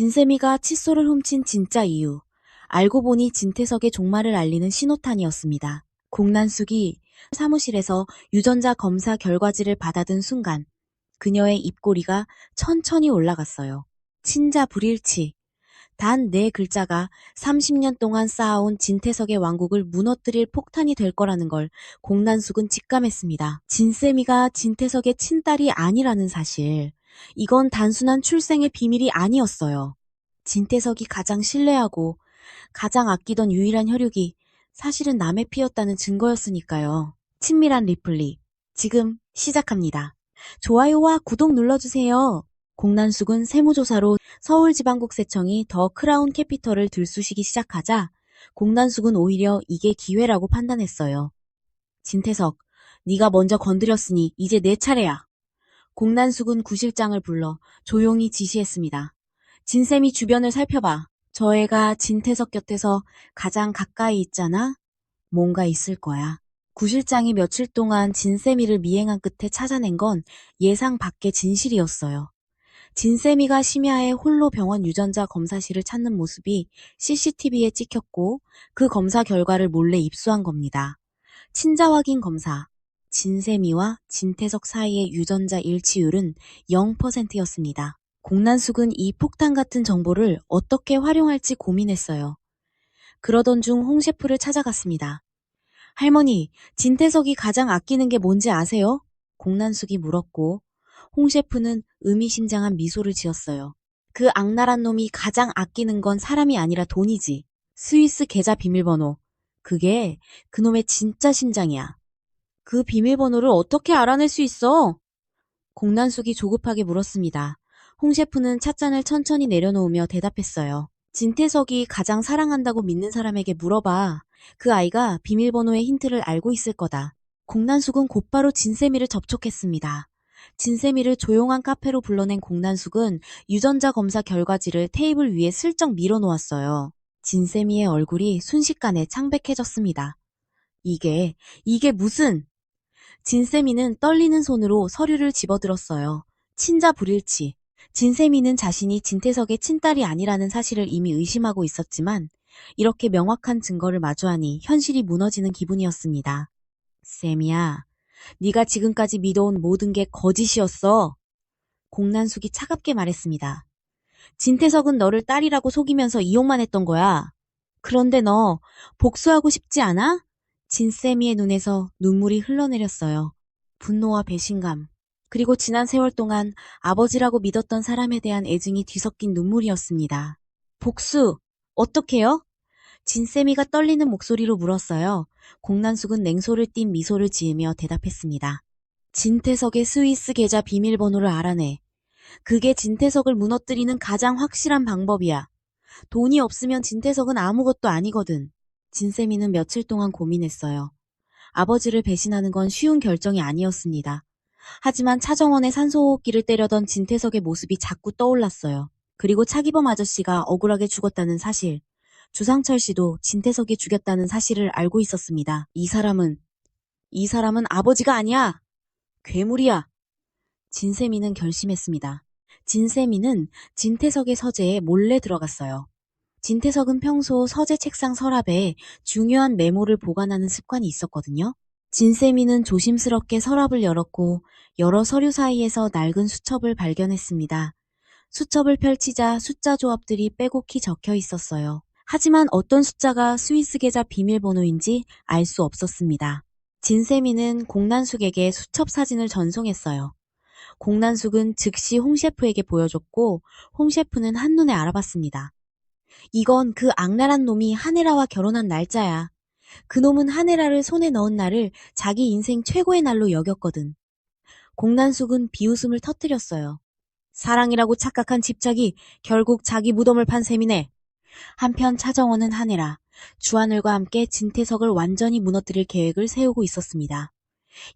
진세미가 칫솔을 훔친 진짜 이유. 알고 보니 진태석의 종말을 알리는 신호탄이었습니다. 공난숙이 사무실에서 유전자 검사 결과지를 받아든 순간 그녀의 입꼬리가 천천히 올라갔어요. 친자 불일치. 단 네 글자가 30년 동안 쌓아온 진태석의 왕국을 무너뜨릴 폭탄이 될 거라는 걸 공난숙은 직감했습니다. 진세미가 진태석의 친딸이 아니라는 사실. 이건 단순한 출생의 비밀이 아니었어요. 진태석이 가장 신뢰하고 가장 아끼던 유일한 혈육이 사실은 남의 피였다는 증거였으니까요. 친밀한 리플리. 지금 시작합니다. 좋아요와 구독 눌러주세요. 공난숙은 세무조사로 서울지방국세청이 더 크라운 캐피털을 들쑤시기 시작하자 공난숙은 오히려 이게 기회라고 판단했어요. 진태석, 네가 먼저 건드렸으니 이제 내 차례야. 공난숙은 구실장을 불러 조용히 지시했습니다. 진쌤이 주변을 살펴봐. 저 애가 진태석 곁에서 가장 가까이 있잖아? 뭔가 있을 거야. 구실장이 며칠 동안 진세미를 미행한 끝에 찾아낸 건 예상 밖의 진실이었어요. 진세미가 심야에 홀로 병원 유전자 검사실을 찾는 모습이 CCTV에 찍혔고 그 검사 결과를 몰래 입수한 겁니다. 친자 확인 검사. 진세미와 진태석 사이의 유전자 일치율은 0%였습니다. 공난숙은 이 폭탄 같은 정보를 어떻게 활용할지 고민했어요. 그러던 중 홍 셰프를 찾아갔습니다. 할머니, 진태석이 가장 아끼는 게 뭔지 아세요? 공난숙이 물었고 홍 셰프는 의미심장한 미소를 지었어요. 그 악랄한 놈이 가장 아끼는 건 사람이 아니라 돈이지. 스위스 계좌 비밀번호. 그게 그놈의 진짜 심장이야. 그 비밀번호를 어떻게 알아낼 수 있어? 공난숙이 조급하게 물었습니다. 홍 셰프는 찻잔을 천천히 내려놓으며 대답했어요. 진태석이 가장 사랑한다고 믿는 사람에게 물어봐. 그 아이가 비밀번호의 힌트를 알고 있을 거다. 공난숙은 곧바로 진세미를 접촉했습니다. 진세미를 조용한 카페로 불러낸 공난숙은 유전자 검사 결과지를 테이블 위에 슬쩍 밀어놓았어요. 진세미의 얼굴이 순식간에 창백해졌습니다. 이게, 이게 무슨... 진세미는 떨리는 손으로 서류를 집어들었어요. 친자 불일치. 진세미는 자신이 진태석의 친딸이 아니라는 사실을 이미 의심하고 있었지만 이렇게 명확한 증거를 마주하니 현실이 무너지는 기분이었습니다. 쌤이야, 네가 지금까지 믿어온 모든 게 거짓이었어. 공난숙이 차갑게 말했습니다. 진태석은 너를 딸이라고 속이면서 이용만 했던 거야. 그런데 너 복수하고 싶지 않아? 진세미의 눈에서 눈물이 흘러내렸어요. 분노와 배신감, 그리고 지난 세월 동안 아버지라고 믿었던 사람에 대한 애증이 뒤섞인 눈물이었습니다. 복수, 어떻게요? 진세미가 떨리는 목소리로 물었어요. 공난숙은 냉소를 띤 미소를 지으며 대답했습니다. 진태석의 스위스 계좌 비밀번호를 알아내. 그게 진태석을 무너뜨리는 가장 확실한 방법이야. 돈이 없으면 진태석은 아무것도 아니거든. 진세미는 며칠 동안 고민했어요. 아버지를 배신하는 건 쉬운 결정이 아니었습니다. 하지만 차정원의 산소호흡기를 때려던 진태석의 모습이 자꾸 떠올랐어요. 그리고 차기범 아저씨가 억울하게 죽었다는 사실. 주상철 씨도 진태석이 죽였다는 사실을 알고 있었습니다. 이 사람은, 이 사람은 아버지가 아니야! 괴물이야! 진세미는 결심했습니다. 진세미는 진태석의 서재에 몰래 들어갔어요. 진태석은 평소 서재 책상 서랍에 중요한 메모를 보관하는 습관이 있었거든요. 진세미는 조심스럽게 서랍을 열었고 여러 서류 사이에서 낡은 수첩을 발견했습니다. 수첩을 펼치자 숫자 조합들이 빼곡히 적혀 있었어요. 하지만 어떤 숫자가 스위스 계좌 비밀번호인지 알 수 없었습니다. 진세미는 공난숙에게 수첩 사진을 전송했어요. 공난숙은 즉시 홍 셰프에게 보여줬고 홍 셰프는 한눈에 알아봤습니다. 이건 그 악랄한 놈이 하네라와 결혼한 날짜야. 그놈은 하네라를 손에 넣은 날을 자기 인생 최고의 날로 여겼거든. 공난숙은 비웃음을 터뜨렸어요. 사랑이라고 착각한 집착이 결국 자기 무덤을 판 셈이네. 한편 차정원은 하네라, 주하늘과 함께 진태석을 완전히 무너뜨릴 계획을 세우고 있었습니다.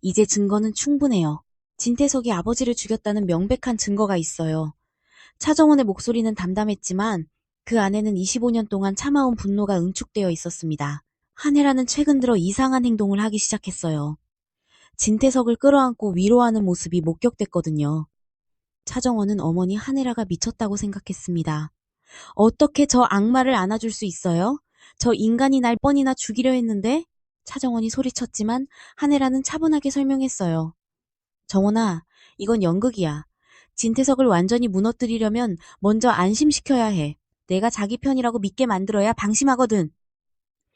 이제 증거는 충분해요. 진태석이 아버지를 죽였다는 명백한 증거가 있어요. 차정원의 목소리는 담담했지만 그 안에는 25년 동안 참아온 분노가 응축되어 있었습니다. 한혜라는 최근 들어 이상한 행동을 하기 시작했어요. 진태석을 끌어안고 위로하는 모습이 목격됐거든요. 차정원은 어머니 한혜라가 미쳤다고 생각했습니다. 어떻게 저 악마를 안아줄 수 있어요? 저 인간이 날 뻔히나 죽이려 했는데? 차정원이 소리쳤지만 한혜라는 차분하게 설명했어요. 정원아, 이건 연극이야. 진태석을 완전히 무너뜨리려면 먼저 안심시켜야 해. 내가 자기 편이라고 믿게 만들어야 방심하거든.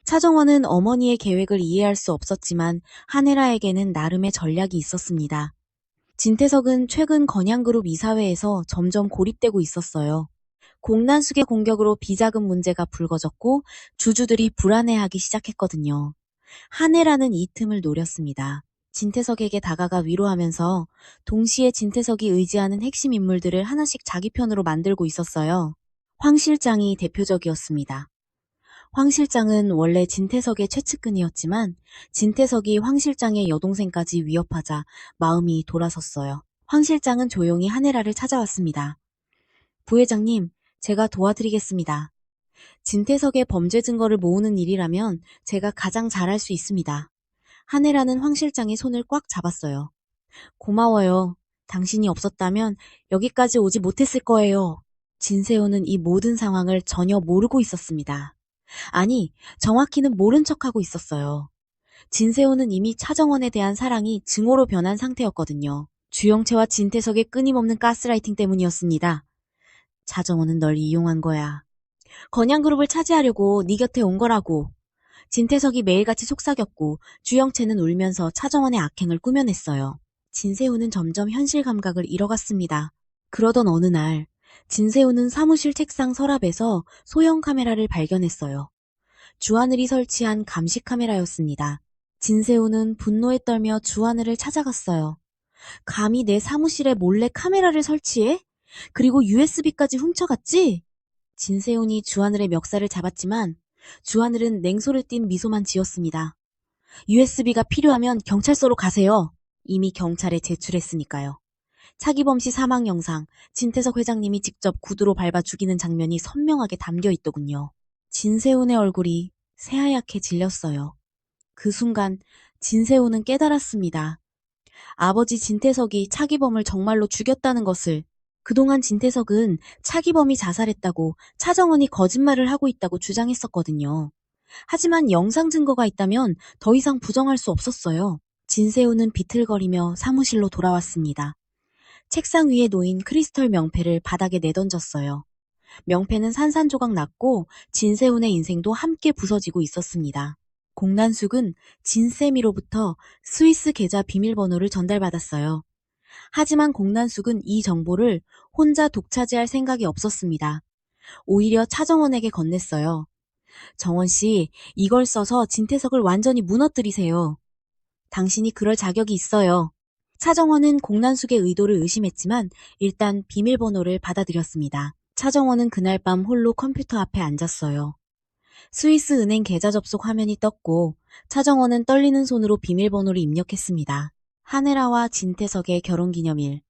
차정원은 어머니의 계획을 이해할 수 없었지만 한혜라에게는 나름의 전략이 있었습니다. 진태석은 최근 건양그룹 이사회에서 점점 고립되고 있었어요. 공난숙의 공격으로 비자금 문제가 불거졌고 주주들이 불안해하기 시작했거든요. 한혜라는 이 틈을 노렸습니다. 진태석에게 다가가 위로하면서 동시에 진태석이 의지하는 핵심 인물들을 하나씩 자기 편으로 만들고 있었어요. 황 실장이 대표적이었습니다. 황 실장은 원래 진태석의 최측근이었지만 진태석이 황 실장의 여동생까지 위협하자 마음이 돌아섰어요. 황 실장은 조용히 한혜라를 찾아왔습니다. 부회장님, 제가 도와드리겠습니다. 진태석의 범죄 증거를 모으는 일이라면 제가 가장 잘할 수 있습니다. 한혜라는 황 실장의 손을 꽉 잡았어요. 고마워요. 당신이 없었다면 여기까지 오지 못했을 거예요. 진세호는 이 모든 상황을 전혀 모르고 있었습니다. 아니, 정확히는 모른 척하고 있었어요. 진세호는 이미 차정원에 대한 사랑이 증오로 변한 상태였거든요. 주영채와 진태석의 끊임없는 가스라이팅 때문이었습니다. 차정원은 널 이용한 거야. 건양그룹을 차지하려고 네 곁에 온 거라고. 진태석이 매일같이 속삭였고 주영채는 울면서 차정원의 악행을 꾸며냈어요. 진세호는 점점 현실 감각을 잃어갔습니다. 그러던 어느 날 진세호는 사무실 책상 서랍에서 소형 카메라를 발견했어요. 주하늘이 설치한 감시 카메라였습니다. 진세호는 분노에 떨며 주하늘을 찾아갔어요. 감히 내 사무실에 몰래 카메라를 설치해? 그리고 USB까지 훔쳐갔지? 진세훈이 주하늘의 멱살을 잡았지만 주하늘은 냉소를 띤 미소만 지었습니다. USB가 필요하면 경찰서로 가세요. 이미 경찰에 제출했으니까요. 차기범 씨 사망 영상, 진태석 회장님이 직접 구두로 밟아 죽이는 장면이 선명하게 담겨 있더군요. 진세훈의 얼굴이 새하얗게 질렸어요. 그 순간 진세훈은 깨달았습니다. 아버지 진태석이 차기범을 정말로 죽였다는 것을 그동안 진태석은 차기범이 자살했다고 차정원이 거짓말을 하고 있다고 주장했었거든요. 하지만 영상 증거가 있다면 더 이상 부정할 수 없었어요. 진세훈은 비틀거리며 사무실로 돌아왔습니다. 책상 위에 놓인 크리스털 명패를 바닥에 내던졌어요. 명패는 산산조각 났고 진세훈의 인생도 함께 부서지고 있었습니다. 공난숙은 진세미로부터 스위스 계좌 비밀번호를 전달받았어요. 하지만 공난숙은 이 정보를 혼자 독차지할 생각이 없었습니다. 오히려 차정원에게 건넸어요. 정원 씨, 이걸 써서 진태석을 완전히 무너뜨리세요. 당신이 그럴 자격이 있어요. 차정원은 공난숙의 의도를 의심했지만 일단 비밀번호를 받아들였습니다. 차정원은 그날 밤 홀로 컴퓨터 앞에 앉았어요. 스위스 은행 계좌 접속 화면이 떴고 차정원은 떨리는 손으로 비밀번호를 입력했습니다. 한혜라와 진태석의 결혼기념일.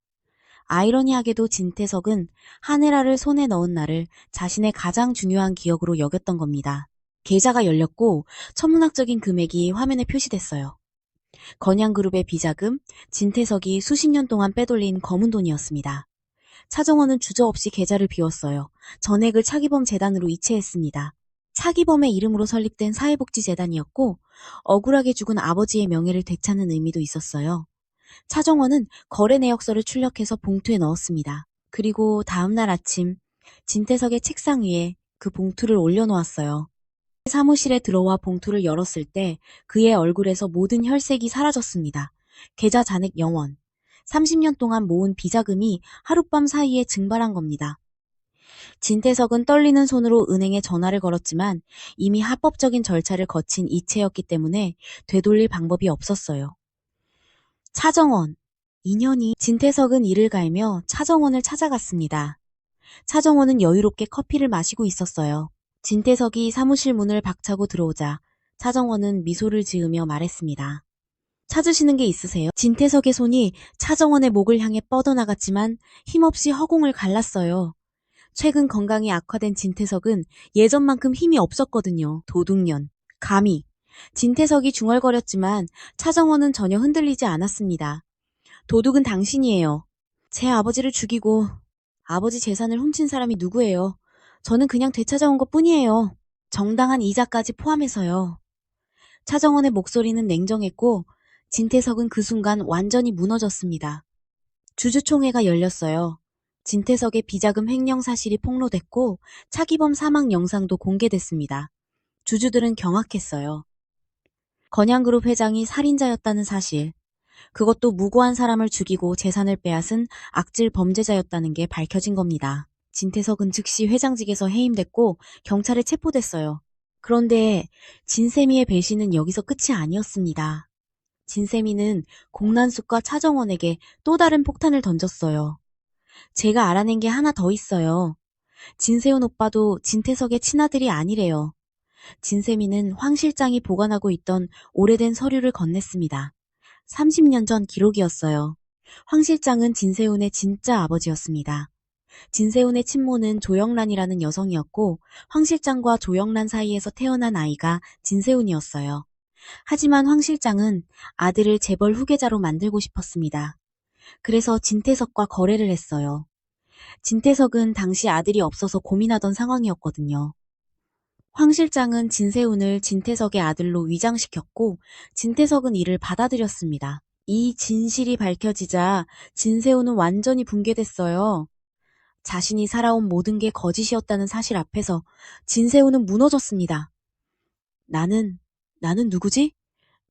아이러니하게도 진태석은 한혜라를 손에 넣은 날을 자신의 가장 중요한 기억으로 여겼던 겁니다. 계좌가 열렸고 천문학적인 금액이 화면에 표시됐어요. 건양그룹의 비자금, 진태석이 수십 년 동안 빼돌린 검은 돈이었습니다. 차정원은 주저없이 계좌를 비웠어요. 전액을 차기범 재단으로 이체했습니다. 차기범의 이름으로 설립된 사회복지재단이었고 억울하게 죽은 아버지의 명예를 되찾는 의미도 있었어요. 차정원은 거래 내역서를 출력해서 봉투에 넣었습니다. 그리고 다음날 아침 진태석의 책상 위에 그 봉투를 올려놓았어요. 사무실에 들어와 봉투를 열었을 때 그의 얼굴에서 모든 혈색이 사라졌습니다. 계좌 잔액 0원. 30년 동안 모은 비자금이 하룻밤 사이에 증발한 겁니다. 진태석은 떨리는 손으로 은행에 전화를 걸었지만 이미 합법적인 절차를 거친 이체였기 때문에 되돌릴 방법이 없었어요. 차정원. 인연이 진태석은 이를 갈며 차정원을 찾아갔습니다. 차정원은 여유롭게 커피를 마시고 있었어요. 진태석이 사무실 문을 박차고 들어오자 차정원은 미소를 지으며 말했습니다. 찾으시는 게 있으세요? 진태석의 손이 차정원의 목을 향해 뻗어나갔지만 힘없이 허공을 갈랐어요. 최근 건강이 악화된 진태석은 예전만큼 힘이 없었거든요. 도둑년. 감히. 진태석이 중얼거렸지만 차정원은 전혀 흔들리지 않았습니다. 도둑은 당신이에요. 제 아버지를 죽이고 아버지 재산을 훔친 사람이 누구예요? 저는 그냥 되찾아온 것 뿐이에요. 정당한 이자까지 포함해서요. 차정원의 목소리는 냉정했고 진태석은 그 순간 완전히 무너졌습니다. 주주총회가 열렸어요. 진태석의 비자금 횡령 사실이 폭로됐고 차기범 사망 영상도 공개됐습니다. 주주들은 경악했어요. 건양그룹 회장이 살인자였다는 사실, 그것도 무고한 사람을 죽이고 재산을 빼앗은 악질 범죄자였다는 게 밝혀진 겁니다. 진태석은 즉시 회장직에서 해임됐고 경찰에 체포됐어요. 그런데 진세미의 배신은 여기서 끝이 아니었습니다. 진세미는 공난숙과 차정원에게 또 다른 폭탄을 던졌어요. 제가 알아낸 게 하나 더 있어요. 진세훈 오빠도 진태석의 친아들이 아니래요. 진세미는 황 실장이 보관하고 있던 오래된 서류를 건넸습니다. 30년 전 기록이었어요. 황 실장은 진세훈의 진짜 아버지였습니다. 진세훈의 친모는 조영란이라는 여성이었고 황 실장과 조영란 사이에서 태어난 아이가 진세훈이었어요. 하지만 황 실장은 아들을 재벌 후계자로 만들고 싶었습니다. 그래서 진태석과 거래를 했어요. 진태석은 당시 아들이 없어서 고민하던 상황이었거든요. 황 실장은 진세훈을 진태석의 아들로 위장시켰고 진태석은 이를 받아들였습니다. 이 진실이 밝혀지자 진세훈은 완전히 붕괴됐어요. 자신이 살아온 모든 게 거짓이었다는 사실 앞에서 진세훈은 무너졌습니다. 나는, 나는 누구지?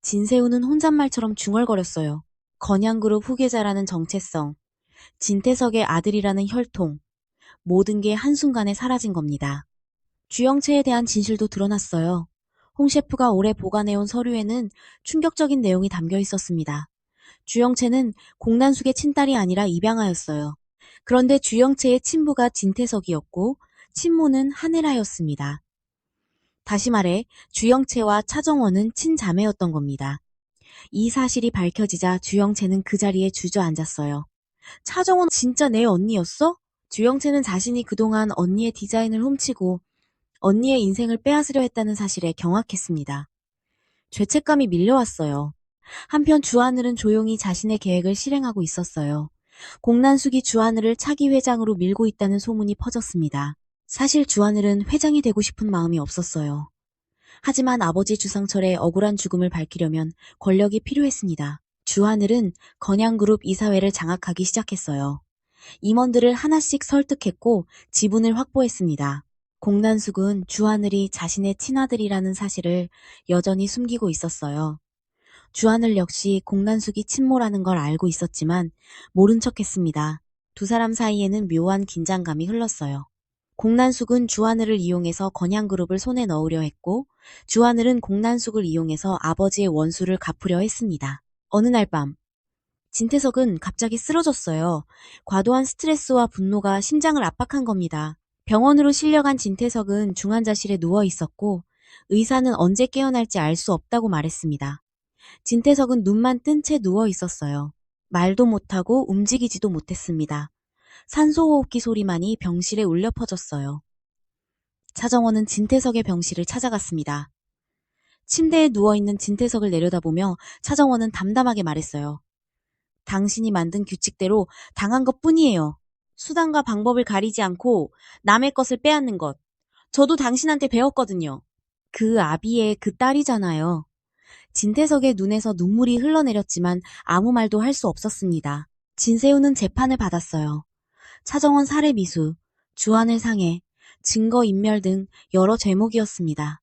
진세훈은 혼잣말처럼 중얼거렸어요. 건양그룹 후계자라는 정체성, 진태석의 아들이라는 혈통, 모든 게 한순간에 사라진 겁니다. 주영채에 대한 진실도 드러났어요. 홍 셰프가 오래 보관해온 서류에는 충격적인 내용이 담겨 있었습니다. 주영채는 공난숙의 친딸이 아니라 입양아였어요. 그런데 주영채의 친부가 진태석이었고 친모는 한혜라였습니다. 다시 말해 주영채와 차정원은 친자매였던 겁니다. 이 사실이 밝혀지자 주영채는 그 자리에 주저앉았어요. 차정원 진짜 내 언니였어? 주영채는 자신이 그동안 언니의 디자인을 훔치고 언니의 인생을 빼앗으려 했다는 사실에 경악했습니다. 죄책감이 밀려왔어요. 한편 주하늘은 조용히 자신의 계획을 실행하고 있었어요. 공난숙이 주하늘을 차기 회장으로 밀고 있다는 소문이 퍼졌습니다. 사실 주하늘은 회장이 되고 싶은 마음이 없었어요. 하지만 아버지 주상철의 억울한 죽음을 밝히려면 권력이 필요했습니다. 주하늘은 건양그룹 이사회를 장악하기 시작했어요. 임원들을 하나씩 설득했고 지분을 확보했습니다. 공난숙은 주하늘이 자신의 친아들이라는 사실을 여전히 숨기고 있었어요. 주하늘 역시 공난숙이 친모라는 걸 알고 있었지만 모른 척 했습니다. 두 사람 사이에는 묘한 긴장감이 흘렀어요. 공난숙은 주하늘을 이용해서 건양그룹을 손에 넣으려 했고 주하늘은 공난숙을 이용해서 아버지의 원수를 갚으려 했습니다. 어느 날 밤, 진태석은 갑자기 쓰러졌어요. 과도한 스트레스와 분노가 심장을 압박한 겁니다. 병원으로 실려간 진태석은 중환자실에 누워 있었고 의사는 언제 깨어날지 알 수 없다고 말했습니다. 진태석은 눈만 뜬 채 누워 있었어요. 말도 못하고 움직이지도 못했습니다. 산소호흡기 소리만이 병실에 울려 퍼졌어요. 차정원은 진태석의 병실을 찾아갔습니다. 침대에 누워있는 진태석을 내려다보며 차정원은 담담하게 말했어요. 당신이 만든 규칙대로 당한 것 뿐이에요. 수단과 방법을 가리지 않고 남의 것을 빼앗는 것. 저도 당신한테 배웠거든요. 그 아비의 그 딸이잖아요. 진태석의 눈에서 눈물이 흘러내렸지만 아무 말도 할 수 없었습니다. 진세우는 재판을 받았어요. 차정원 살해 미수, 주안을 상해, 증거 인멸 등 여러 제목이었습니다.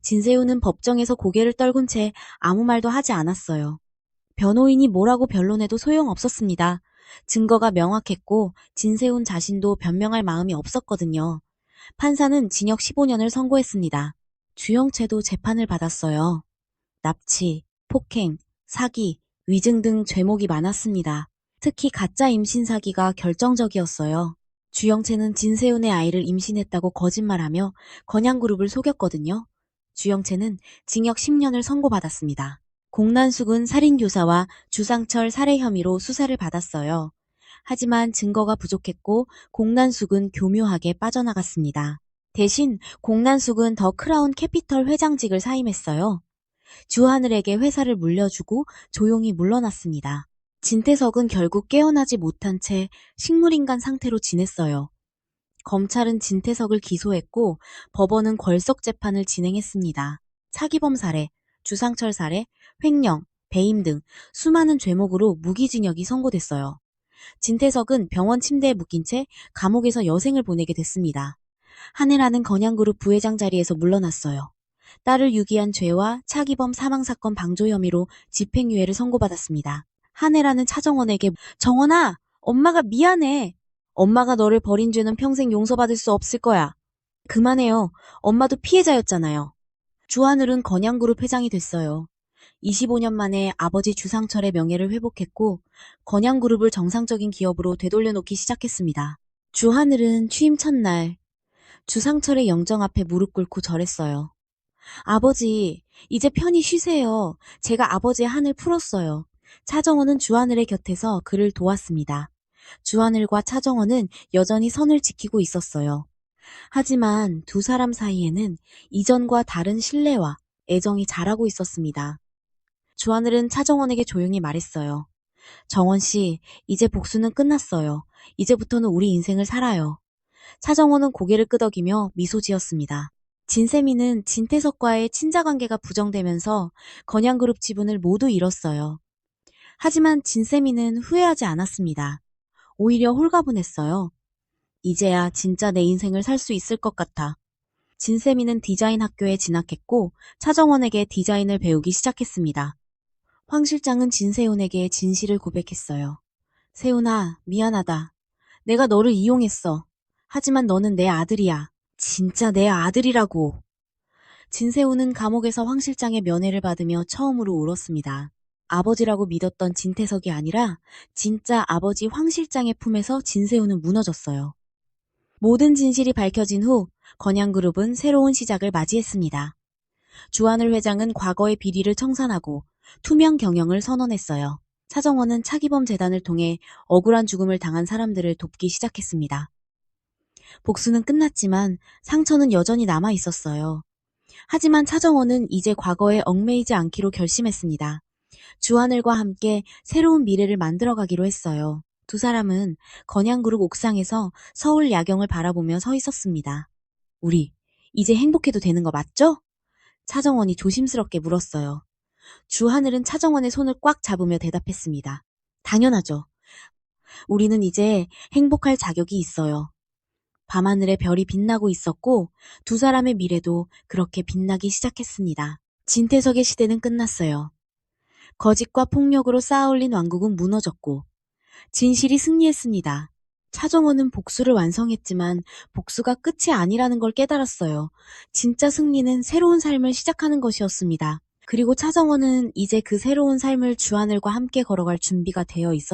진세우는 법정에서 고개를 떨군 채 아무 말도 하지 않았어요. 변호인이 뭐라고 변론해도 소용없었습니다. 증거가 명확했고 진세훈 자신도 변명할 마음이 없었거든요. 판사는 징역 15년을 선고했습니다. 주영채도 재판을 받았어요. 납치, 폭행, 사기, 위증 등 죄목이 많았습니다. 특히 가짜 임신 사기가 결정적이었어요. 주영채는 진세훈의 아이를 임신했다고 거짓말하며 건양그룹을 속였거든요. 주영채는 징역 10년을 선고받았습니다. 공난숙은 살인교사와 주상철 살해 혐의로 수사를 받았어요. 하지만 증거가 부족했고 공난숙은 교묘하게 빠져나갔습니다. 대신 공난숙은 더 크라운 캐피털 회장직을 사임했어요. 주하늘에게 회사를 물려주고 조용히 물러났습니다. 진태석은 결국 깨어나지 못한 채 식물인간 상태로 지냈어요. 검찰은 진태석을 기소했고 법원은 걸석 재판을 진행했습니다. 차기범 살해, 주상철 살해, 횡령, 배임 등 수많은 죄목으로 무기징역이 선고됐어요. 진태석은 병원 침대에 묶인 채 감옥에서 여생을 보내게 됐습니다. 한혜라는 건양그룹 부회장 자리에서 물러났어요. 딸을 유기한 죄와 차기범 사망사건 방조 혐의로 집행유예를 선고받았습니다. 한혜라는 차정원에게 정원아, 엄마가 미안해. 엄마가 너를 버린 죄는 평생 용서받을 수 없을 거야. 그만해요. 엄마도 피해자였잖아요. 주하늘은 건양그룹 회장이 됐어요. 25년 만에 아버지 주상철의 명예를 회복했고 건양그룹을 정상적인 기업으로 되돌려놓기 시작했습니다. 주하늘은 취임 첫날 주상철의 영정 앞에 무릎 꿇고 절했어요. 아버지, 이제 편히 쉬세요. 제가 아버지의 한을 풀었어요. 차정원은 주하늘의 곁에서 그를 도왔습니다. 주하늘과 차정원은 여전히 선을 지키고 있었어요. 하지만 두 사람 사이에는 이전과 다른 신뢰와 애정이 자라고 있었습니다. 주하늘은 차정원에게 조용히 말했어요. 정원 씨, 이제 복수는 끝났어요. 이제부터는 우리 인생을 살아요. 차정원은 고개를 끄덕이며 미소 지었습니다. 진세미는 진태석과의 친자관계가 부정되면서 건양그룹 지분을 모두 잃었어요. 하지만 진세미는 후회하지 않았습니다. 오히려 홀가분했어요. 이제야 진짜 내 인생을 살 수 있을 것 같아. 진세미는 디자인 학교에 진학했고 차정원에게 디자인을 배우기 시작했습니다. 황 실장은 진세훈에게 진실을 고백했어요. 세훈아, 미안하다. 내가 너를 이용했어. 하지만 너는 내 아들이야. 진짜 내 아들이라고. 진세훈은 감옥에서 황 실장의 면회를 받으며 처음으로 울었습니다. 아버지라고 믿었던 진태석이 아니라 진짜 아버지 황 실장의 품에서 진세훈은 무너졌어요. 모든 진실이 밝혀진 후 건양그룹은 새로운 시작을 맞이했습니다. 주하늘 회장은 과거의 비리를 청산하고 투명 경영을 선언했어요. 차정원은 차기범 재단을 통해 억울한 죽음을 당한 사람들을 돕기 시작했습니다. 복수는 끝났지만 상처는 여전히 남아 있었어요. 하지만 차정원은 이제 과거에 얽매이지 않기로 결심했습니다. 주하늘과 함께 새로운 미래를 만들어가기로 했어요. 두 사람은 건양그룹 옥상에서 서울 야경을 바라보며 서 있었습니다. 우리 이제 행복해도 되는 거 맞죠? 차정원이 조심스럽게 물었어요. 주하늘은 차정원의 손을 꽉 잡으며 대답했습니다. 당연하죠. 우리는 이제 행복할 자격이 있어요. 밤하늘에 별이 빛나고 있었고 두 사람의 미래도 그렇게 빛나기 시작했습니다. 진태석의 시대는 끝났어요. 거짓과 폭력으로 쌓아올린 왕국은 무너졌고 진실이 승리했습니다. 차정원은 복수를 완성했지만 복수가 끝이 아니라는 걸 깨달았어요. 진짜 승리는 새로운 삶을 시작하는 것이었습니다. 그리고 차정원은 이제 그 새로운 삶을 주하늘과 함께 걸어갈 준비가 되어 있었